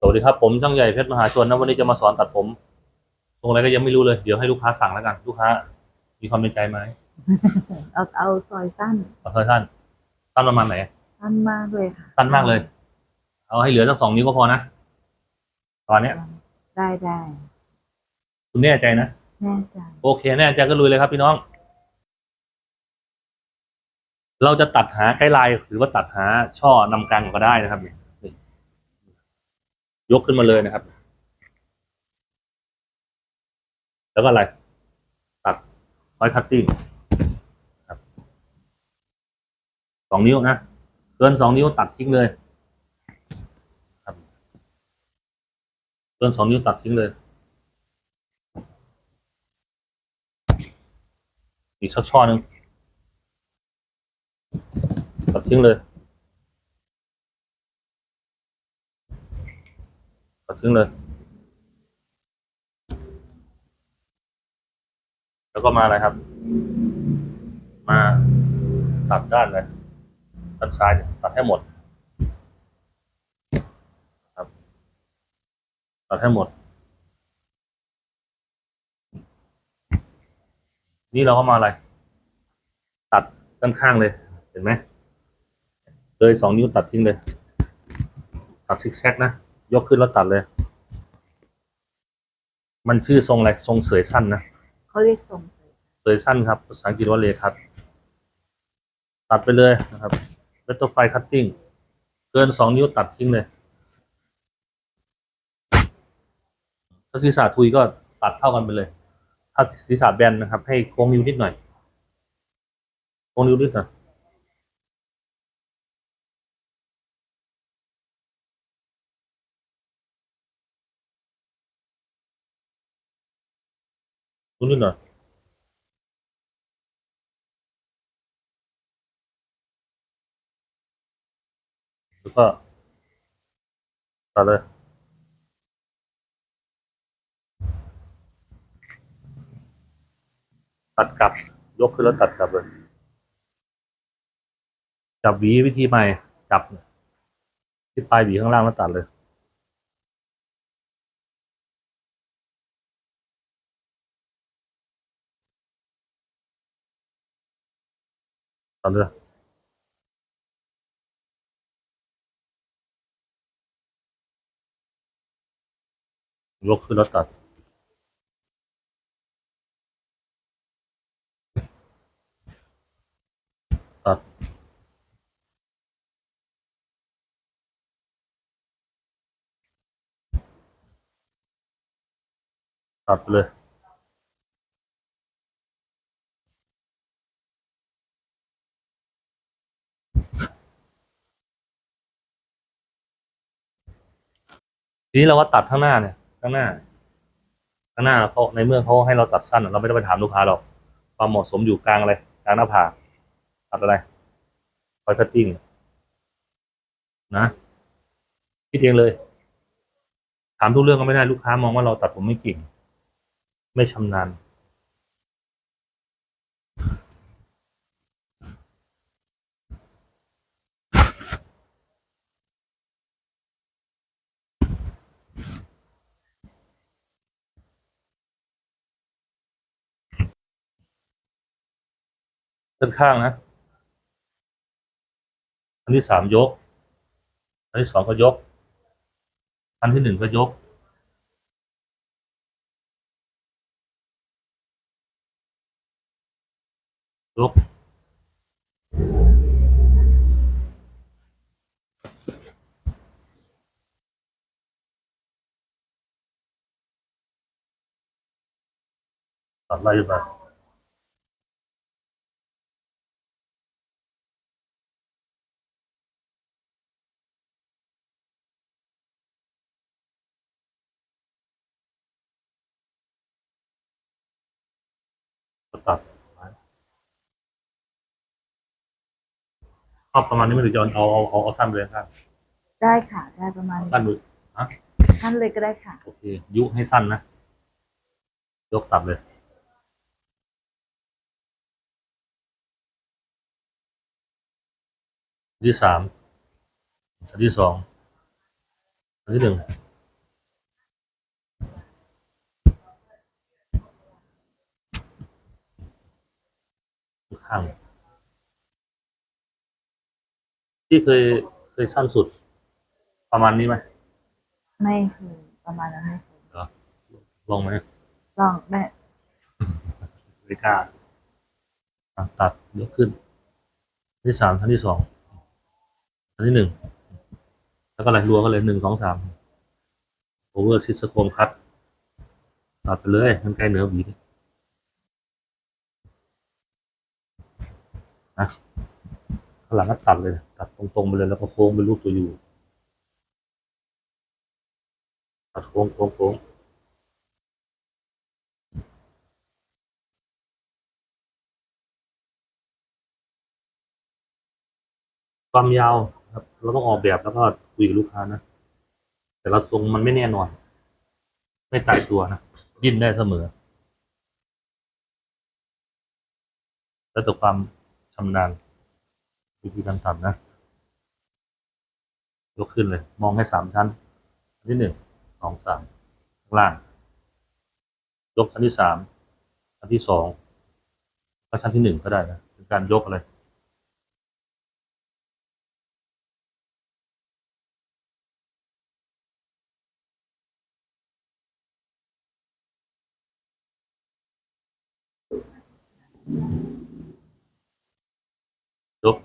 สวัสดีครับผมช่างใหญ่เพชรมหาชนนะวันนี้จะมาสอนตัดผมทรงอะไรก็ยังไม่รู้เลย เดี๋ยวให้ลูกค้าสั่งแล้วกัน ลูกค้า มีความในใจไหมเอาเอาซอยสั้นเอาเธอท่านสั้นประมาณไหนสั้นมากเลยค่ะสั้นมากเลย เอาให้เหลือสักสองนิ้วก็พอนะตอนเนี้ย ได้ได้คุณแน่ใจนะแน่ใจโอเคแน่ใจก็ลุยเลยครับพี่น้อง เราจะตัดหาไกด์ไลน์หรือว่าตัดหาช่อนำกลางก็ได้นะครับนี่นี่ย ยกขึ้นมาเลยนะครับ แล้วก็อะไร ตัดไว้คัตติ้งสองนิ้วนะ เกินสองนิ้วตัดทิ้งเลยครับเกินสองนิ้วตัดทิ้งเลย อีกสักช่อหนึ่งตัดทิ้งเลย ตัดทิ้งเลย แล้วก็มาอะไรครับ มาตัดด้านเลยด้านซ้ายเนี่ยตัดให้หมดครับตัดให้หมด นี่เราก็มาอะไร ตัดด้านข้างเลยเห็นไหมเลยสองนิ้วตัดทิ้งเลย ตัดซิกแซกนะ ยกขึ้นแล้วตัดเลย มันชื่อทรงอะไรทรงเสยสั้นนะเขาเรียกทรงเสยสั้นครับภาษาอังกฤษว่าเลคัตตัดไปเลยนะครับเบตเตอร์ไฟคัตติ้งเกินสองนิ้วตัดทิ้งเลย ถ้าศีรษะทุยก็ตัดเท่ากันไปเลย ถ้าศีรษะแบนนะครับ ให้โค้งนิ้วนิดหน่อยโค้งนิ้วนิดหน่อย นิดหน่อยแล้วก็ตัดเลยตัดกลับ ยกขึ้นแล้วตัดกลับเลย จับหวีวิธีใหม่ จับที่ปลายหวีข้างล่างแล้วตัดเลย ตัดเลยยกขึ้นแล้วตัด ตัด ตัดไปเลย ทีนี้เราก็ตัดข้างหน้าเนี่ย ข้างหน้า ข้างหน้าเขาในเมื่อเขาให้เราตัดสั้น เราไม่ต้องไปถามลูกค้าหรอก ความเหมาะสมอยู่กลางอะไรกลางหน้าผากตัดอะไรคอยคัตติ้งนะคิดเองเลย ถามทุกเรื่องก็ไม่ได้ลูกค้ามองว่าเราตัดผมไม่เก่ง ไม่ชำนาญ ด้านข้างนะ อันที่สามยก อันที่สองก็ยก อันที่หนึ่งก็ยก ยกตัดไล่ไป อบประมาณนี้มันถึจะเอาเอาเอาเอาสั้นเลยครับได้ค่ะ ได้ประมาณสั้นเลยฮะสั้นเลยก็ได้ค่ะ โอเค ยุให้สั้นนะ ยกตับเลยที่สามที่สองที่หนึ่งข้าง ที่เคยเคยสั้นสุด ประมาณนี้ไหมไม่คือประมาณนั้นไม่คือลองไหมลองได้ไม่กล้าอะตัดยกขึ้นชั้นที่สามชั้นที่สองชั้นที่หนึ่งแล้วก็อะไรรัวก็เลยหนึ่งสองสามโอเวอร์ซิสโคมคัดตัดไปเลยมันใกล้เหนือหวีนะ ข้างหลังก็ตัดเลย ตัดตรงๆไปเลยแล้วก็โค้งเป็นรูปตัวยูตัดโค้งโค้งโค้งความยาวครับ เราต้องออกแบบแล้วก็คุยกับลูกค้านะ แต่ละทรงมันไม่แน่นอน ไม่ตายตัวนะดิ้นได้เสมอ แล้วแต่ความชำนาญ วิธีการตัดนะ ยกขึ้นเลย มองให้สามชั้นชั้นที่หนึ่งสองสามข้างล่าง ยกชั้นที่สามชั้นที่สองก็ชั้นที่หนึ่งก็ได้นะเป็นการยกอะไรยก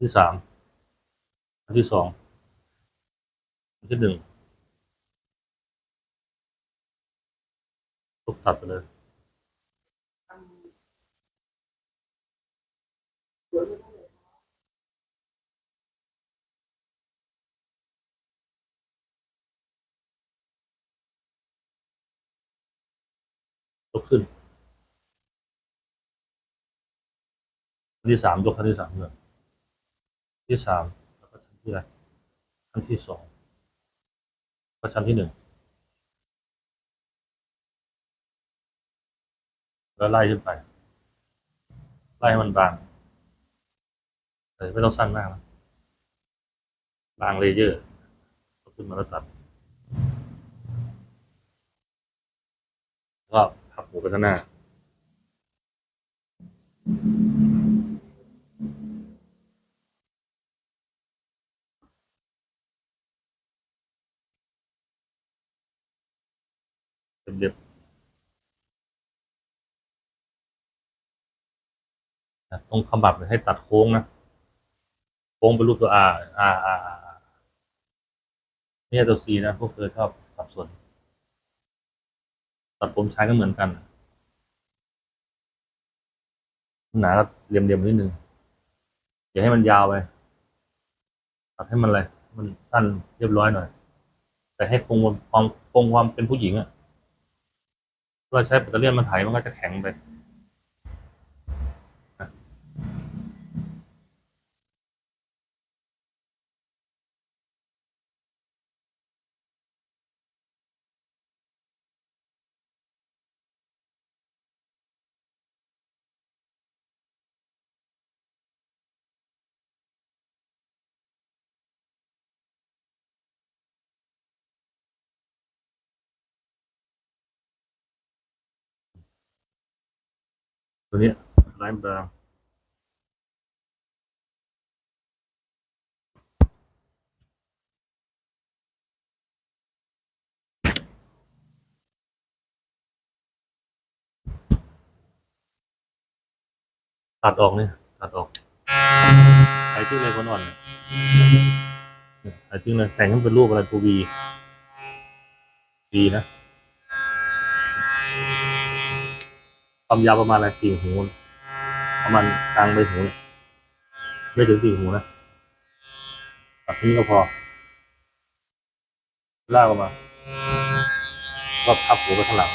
ที่สามอันที่สองอันที่หนึ่งยกตัดไปเลยยกขึ้นชั้นที่สามยกชั้นที่สามเลย ที่สามแล้วก็ชั้นที่อะไรชั้นที่สองก็ชั้นที่หนึ่งแล้วไล่ขึ้นไป ไล่ให้มันบางแต่ไม่ต้องสั้นมากนะบางเลเยอร์ก็ขึ้นมาแล้วตัดก็พับหมูไปข้างหน้า เป็นเรียบนะ ตรงขมับเนี่ยให้ตัดโค้งนะ โค้งเป็นรูปตัว R R R R R เนี่ยตัว C นะ พวกเธอชอบสับสนตัดผมชายก็เหมือนกัน หนาก็เรียมๆนิดนึงอย่าให้มันยาวไปตัดให้มันอะไรมันสั้นเรียบร้อยหน่อย แต่ให้คงความคงความเป็นผู้หญิงอะเราใช้แบตเตอรี่ยนมาไถมันก็จะแข็งไป ตัวนี้ไลน์บราวน์ตัดออกเนี่ยตัดออกใส่ทิ้งเลยคนอ่อนเนี่ยใส่ทิ้งเลยแต่งให้มันเป็นรูปอะไรตัววีวีนะ ความยาวประมาณอะไรสี่หูประมาณกลางใบหูเนี่ยไม่ถึงสี่หูนะตัดที่นี่ก็พอลากออกมาก็พับหูไปข้างหลัง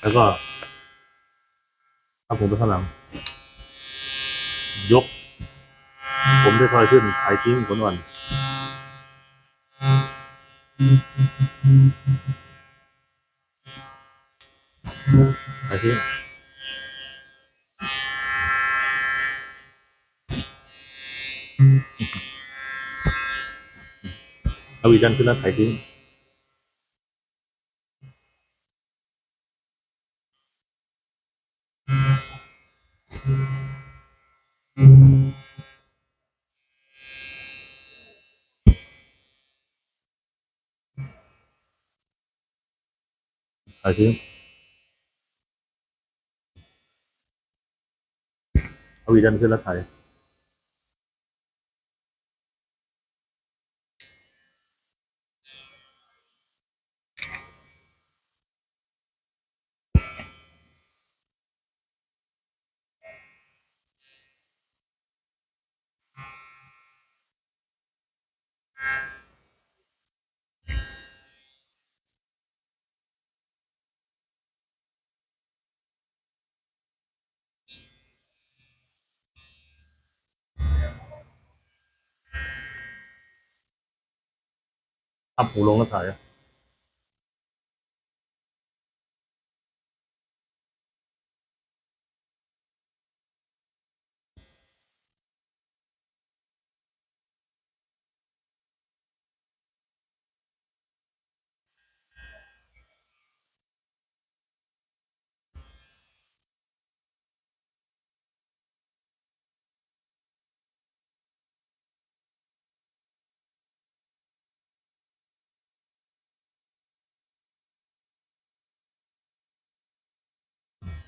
แล้วก็พับหูไปข้างหลัง ยก ผมได้คอยขึ้นไถทิ้งขนอ่อน ไถทิ้งเอาวีดันขึ้นแล้วไถทิ้ ถ่าสิเอาวีดันขึ้นแล้วถ่าย 啊捕龙的啥呀？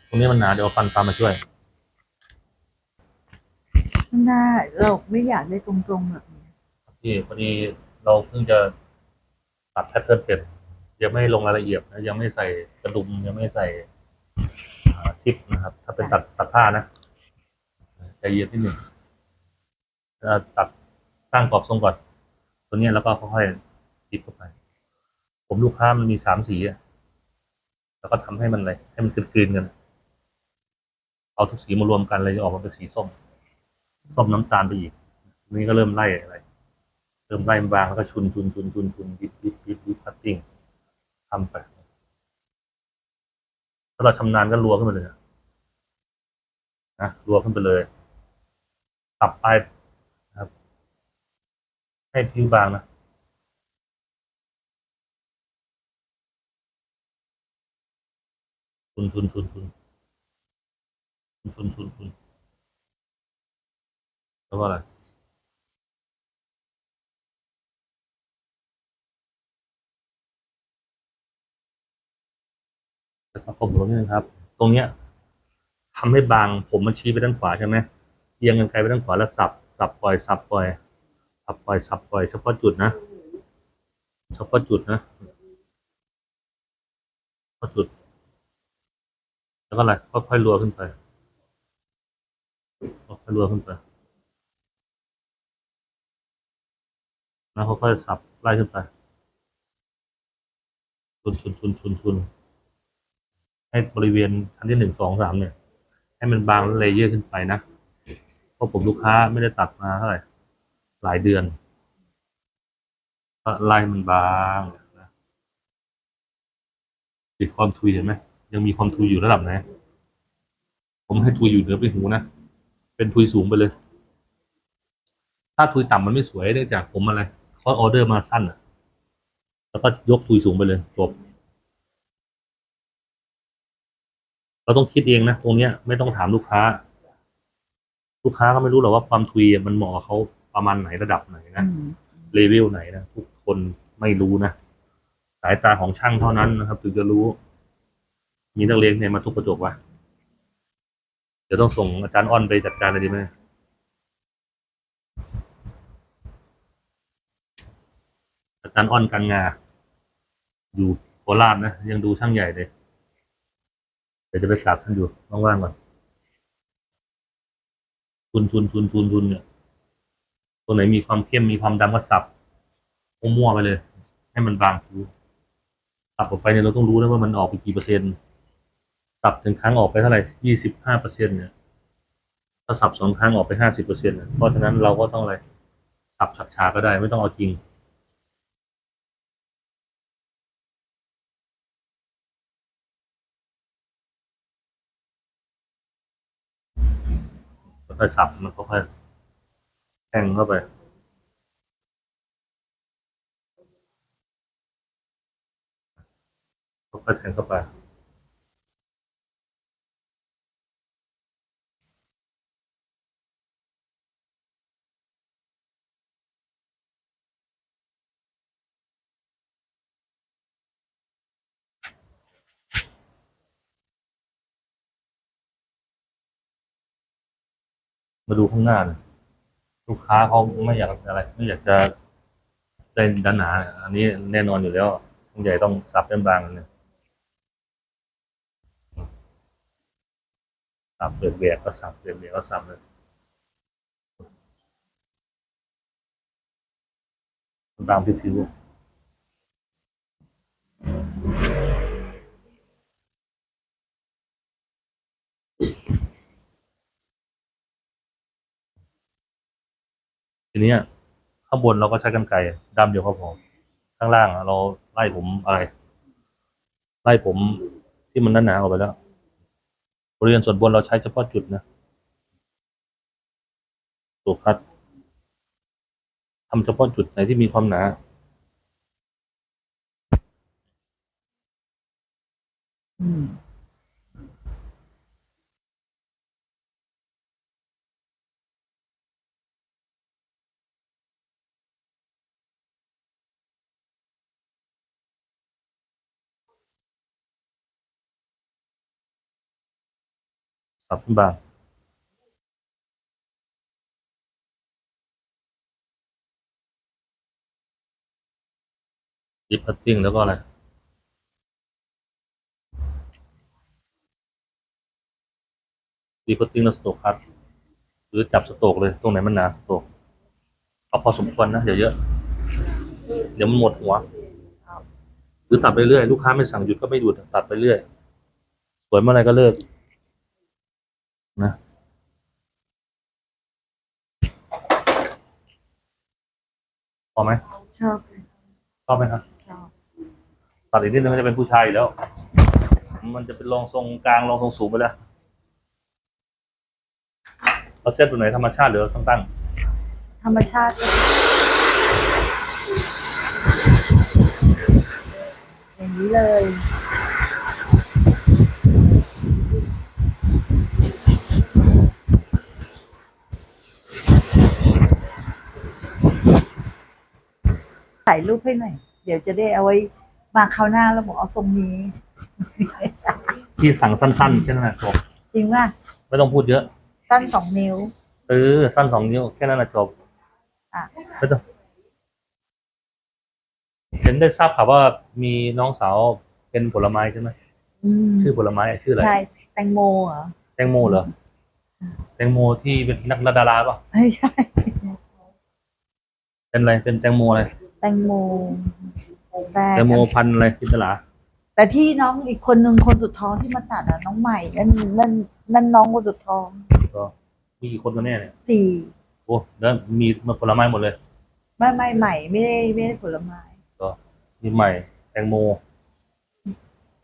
ตรงนี้มันหนาเดี๋ยวเอาฟันปลามาช่วยข้างหน้าเราไม่อยากได้ตรงๆแบบนี้ที่พอดีเราเพิ่งจะตัดแพทเทิร์นเสร็จยังไม่ลงรายละเอียดนะยังไม่ใส่กระดุมยังไม่ใส่อ่าทิปนะครับ ถ้าเป็นตัดตัดผ้านะใจเย็นที่หนึ่งจะตัดตั้งกรอบทรงก่อนตัวเนี้ยแล้วก็ค่อยๆติดเข้าไป ผมลูกค้ามันมีสามสีอะแล้วก็ทำให้มันอะไรให้มันกลืนๆกัน เอาทุกสีมารวมกันเลยจะออกมาเป็นสีส้ม ส้มน้ำตาลไปอีกนี้ก็เริ่มไล่อะไร เริ่มไล่มันบางแล้วก็ชุนชุนชุนชุนชุนยิบยิบยิบยิบคัตติ้งทำไปถ้าเราชำนาญก็รัวขึ้นไปเลยนะนะรัวขึ้นไปเลยตับไปนะครับ ให้ผิวบางนะชุนชุนชุนชุน ชุนชุนชุนชุนแล้วก็อะไรจะประกบหัวนิดนึงครับ ตรงเนี้ยทำให้บางผมมันชี้ไปด้านขวาใช่ไหมเอียงกันไกลไปด้านขวาแล้วสับสับปล่อยสับปล่อยสับปล่อยสับปล่อยเฉพาะจุดนะเฉพาะจุดนะเฉพาะจุด แล้วก็อะไรค่อยๆรัวขึ้นไป รัวขึ้นไปแล้วค่อยๆสับไล่ขึ้นไปชุนชุนชุนชุนชุนให้บริเวณชั้นที่หนึ่งสองสามเนี่ย ให้มันบางเลเยอร์ขึ้นไปนะ เพราะผมลูกค้าไม่ได้ตัดมาเท่าไหร่หลายเดือนก็ไล่มันบางนะติดความทุยเห็นไหมยังมีความทุยอยู่ระดับไหนผมให้ทุยอยู่เหนือไปหูนะ เป็นทุยสูงไปเลย ถ้าทุยต่ำมันไม่สวยเนื่องจากผมอะไรเขาออเดอร์มาสั้นอะแล้วก็ยกทุยสูงไปเลยจบเราต้องคิดเองนะ ตรงเนี้ยไม่ต้องถามลูกค้า ลูกค้าก็ไม่รู้หรอกว่าความทุยมันเหมาะกับเขาประมาณไหนระดับไหนนะอืมเลเวลไหนนะทุกคนไม่รู้นะสายตาของช่างเท่านั้นนะครับ ถึงจะรู้ มีนักเรียนเนี่ยมาทุบกระจกวะ เดี๋ยวต้องส่งอาจารย์อ้อนไปจัดการเลยดีไหมอาจารย์อ้อนกันงา อยู่โคราชนะ ยังดูช่างใหญ่เลย เดี๋ยวจะไปกราบท่านอยู่ว่างๆก่อนทุนทุนทุนทุนทุนเนี่ยตัวไหนมีความเข้มมีความดำก็สับมั่วๆไปเลย ให้มันบางผิวสับออกไปเนี่ยเราต้องรู้นะว่ามันออกไปกี่เปอร์เซ็นต์ สับถึงครั้งออกไปเท่าไหร่ยี่สิบห้าเปอร์เซ็นต์เนี่ยถ้าสับสองครั้งออกไปห้าสิบเปอร์เซ็นต์เพราะฉะนั้นเราก็ต้องอะไรสับฉักฉาก็ได้ไม่ต้องเอาจริงค่อยสับมันก็ค่อยๆแทงเข้าไปค่อยแทงเข้าไป มาดูข้างหน้าเนี่ยลูกค้าเขาไม่อยากอะไร ไม่อยากจะเล่นด้านหนาเนี่ยอันนี้แน่นอนอยู่แล้วช่างใหญ่ต้องสับเป็นบางเนี่ยสับเปลือกแหวกก็สับเปลือกแหวกก็สับเลยบางผิว ทีเนี้ยข้างบนเราก็ใช้กันไกรดำเดียวก็พอข้างล่างเราไล่ผมอะไร ไล่ผมที่มันหนาๆออกไปแล้วบริเวณส่วนบนเราใช้เฉพาะจุดนะตัวคัดทำเฉพาะจุดไหนที่มีความหนาอืม สับขึ้นบางยิพัตติ้งแล้วก็อะไรดีพัตติ้งแล้วสโตกคัดหรือจับสโตกเลย ตรงไหนมันหนาสโตกเอาพอสมควรนะอย่าเยอะ เดี๋ยวมันหมดหัวหรือตัดไปเรื่อย ลูกค้าไม่สั่งหยุดก็ไม่หยุดตัดไปเรื่อย สวยเมื่อไรก็เลิก นะพอไหมชอบชอบไหมครับชอบตัดอีกนิดนึงก็จะเป็นผู้ชายอยู่แล้ว มันจะเป็นรองทรงกลางรองทรงสูงไปแล้วเราเซตตัวไหนธรรมชาติหรือเราต้องตั้งธรรมชาติก็อย่างนี้เลย ถ่ายรูปให้หน่อย เดี๋ยวจะได้เอาไว้มาคราวหน้าแล้วบอกเอาตรงนี้ ที่สั่งสั้นๆแค่นั้นแหละจบจริงว่าไม่ต้องพูดเยอะตั้นสองนิ้ว เออ สั้นสองนิ้วแค่นั้นแหละจบอะ ไม่ต้องเห็นได้ทราบข่าวว่ามีน้องสาวเป็นผลไม้ใช่ไหมอืมชื่อผลไม้อะชื่ออะไร ใช่แตงโมเหรอแตงโมเหรอ แตงโมที่เป็นนักดาราป่ะไม่ใช่ เป็นอะไร เป็นแตงโมอะไรแต งโมแต่แตงโมพันธุ์อะไรพิศลาแต่ที่น้องอีกคนหนึ่งคนสุดท้องที่มาตัดอะน้องใหม่นั่นนั่นนั่นน้องคนสุดท้องก็มีกี่คนกันแน่เนี่ยสี่โอ้แล้วมีมาผลไม้หมดเลย ไม่ไม่ใหม่ไม่ได้ไม่ได้ผลไม้ก็มีใหม่ แตงโม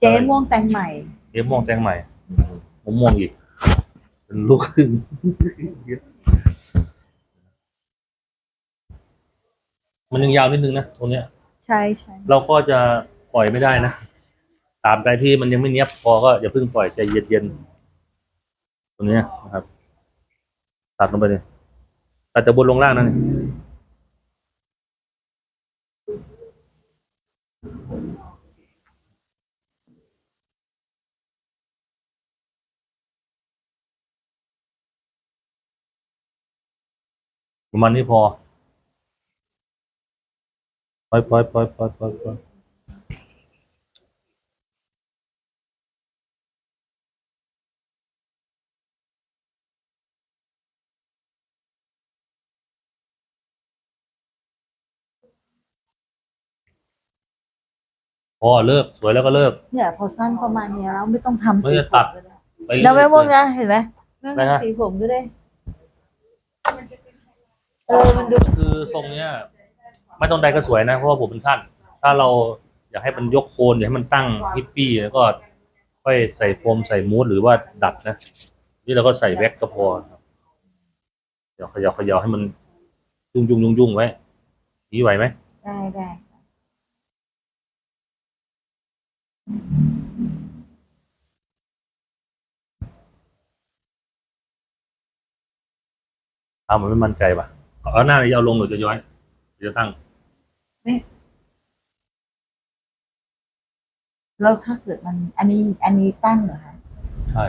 เจ๊ม่วงแตงใหม่เอฟม่วงแตงใหม่ผมม่วงอีกเป็นลูกครึ่ง มันยังยาวนิดนึงนะตรงเนี้ย ใช่ใช่เราก็จะปล่อยไม่ได้นะตามใดที่มันยังไม่เนี้ยบพอก็อย่าเพิ่งปล่อยใจเย็นๆตรงเนี้ยนะครับตัดลงไปเลยตัดจากบนลงล่างนั่นเองประมาณนี้พอ ปล่อยปล่อยปล่อยปล่อยปล่อยปล่อยพอเลิกสวยแล้วก็เลิก เนี่ยพอสั้นประมาณเนี้ยแล้วไม่ต้องทำไม่สีจะผตัมดก็ได้ไปแล้วแม่เรื่ม่วองยนะเห็นไหมอะไรนะสีผมก็ได้ เออมันดูๆคือทรงเนี้ย ไม่ต้องใดก็สวยนะเพราะว่าผมเป็นสั้น ถ้าเราอยากให้มันยกโคนอยากให้มันตั้งฮิปปี้แล้วก็ค่อยใส่โฟมใส่มูสหรือว่าดัดนะ นี่เราก็ใส่แว็กก็พอครับเดี๋ยวเขยาเขยาให้มันยุ่งยุ่งยุ่งยุ่งไว้นี่ไหวไหมได้ได้เอามันไม่มั่นใจป่ะเอาหน้านี้เอาลงหรือจะย้อยจะตั้ง แล้วถ้าเกิดมัน อันนี้ อันนี้ตั้งเหรอคะใช่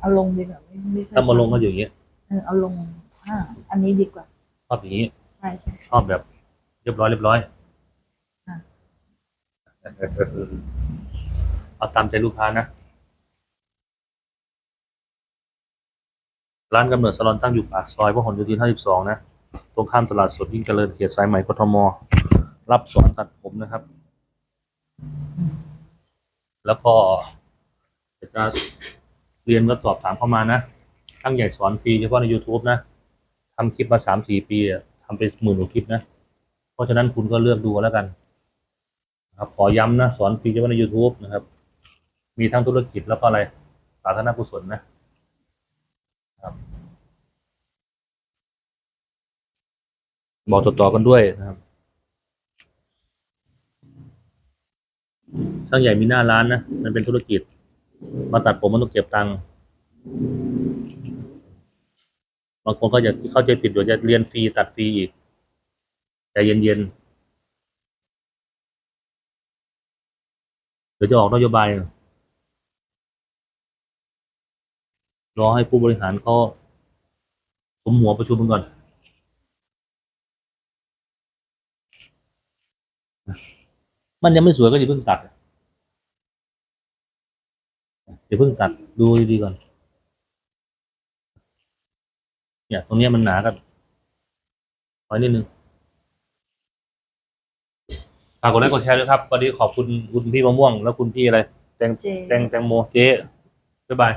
เอาลงดีกว่าไม่ไม่ค่อยถ้ามาลงก็อยู่อย่างเงี้ยเอเออเอาลงอ่าอันนี้ดีกว่าชอบอย่างนี้ใช่ใช่ชอบแบบ เรียบร้อยเรียบร้อยอะเอาตามใจลูกค้านะ ร้านกำเนิดสลอนตั้งอยู่ปากซอยพหลโยธิน 52 นะ ตรงข้ามตลาดสดยิ่งเจริญเขตสายใหม่กทม รับสอนตัดผมนะครับ แล้วก็จะเรียนก็สอบถามเข้ามานะตั้งใหญ่สอนฟรีเฉพาะใน YouTube นะทำคลิปมาสามสี่ปีอะทำไปหมื่นกว่าคลิปนะ เพราะฉะนั้นคุณก็เลือกดูแล้วกันนะครับ ขอย้ำนะ สอนฟรีเฉพาะใน YouTube นะครับ มีทั้งธุรกิจแล้วก็อะไรสาธารณกุศลนะครับ บอกต่อๆกันด้วยนะครับ ช่างใหญ่มีหน้าร้านนะ มันเป็นธุรกิจ มาตัดผมมันต้องเก็บตังค์ บางคนก็จะเข้าใจผิดเดี๋ยวจะเรียนฟรีตัดฟรีอีกใจเย็นๆ เดี๋ยวจะออกนโยบาย รอให้ผู้บริหารเขาสมหัวประชุมกันก่อน มันยังไม่สวยก็อย่าเพิ่งตัดอย่าเพิ่งตัดดูดีๆก่อน เนี่ย ตรงเนี้ยมันหนากันขอนิดนึงฝากกดไลค์กดแชร์ด้วยครับวันนี้ขอบคุณคุณพี่มะม่วง แล้วคุณพี่อะไร แตงเจแตงแตงโมเจ๊บ๊ายบาย